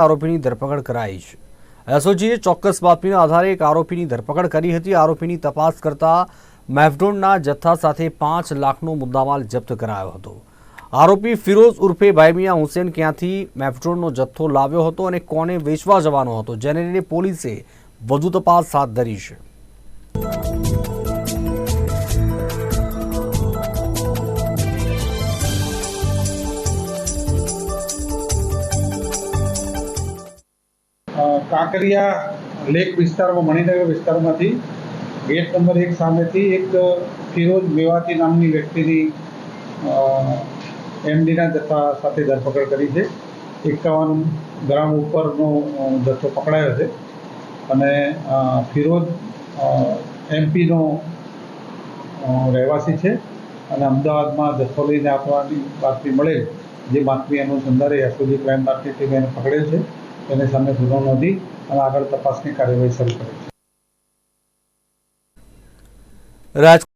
આરોપીની ધરપકડ કરાઈ છે. એસઓજીએ ચોક્કસ બાતમીના આધારે એક આરોપીની ધરપકડ કરી હતી. આરોપીની તપાસ કરતા મેફડોનના જથ્થા સાથે પાંચ લાખનો મુદ્દામાલ જપ્ત કરાયો હતો. આરોપી ફિરોઝ ઉર્ફે ભાઈમિયા હુસેન ક્યાંથી મેફડોનનો જથ્થો લાવ્યો હતો અને કોને વેચવા જવાનો હતો, જેને લઈને પોલીસે વધુ તપાસ હાથ ધરી છે. કાંકરિયા લેક વિસ્તારમાં, મણિનગર વિસ્તારમાંથી ગેટ નંબર એક સામેથી એક ફિરોજ મેવાતી નામની વ્યક્તિની એમડીના જથ્થા સાથે ધરપકડ કરી છે. એકાવન ગ્રામ ઉપરનો જથ્થો પકડાયો છે અને ફિરોજ એમપીનો રહેવાસી છે અને અમદાવાદમાં જથ્થો લઈને આપવાની બાતમી મળેલ, જે બાતમી અનુસંધાને એસઓજી ક્રાઇમ બાતમી ટીમે એને પકડેલ છે. તેની સામે ગુનો નોંધી અને આગળ તપાસની કાર્યવાહી શરૂ કરી છે.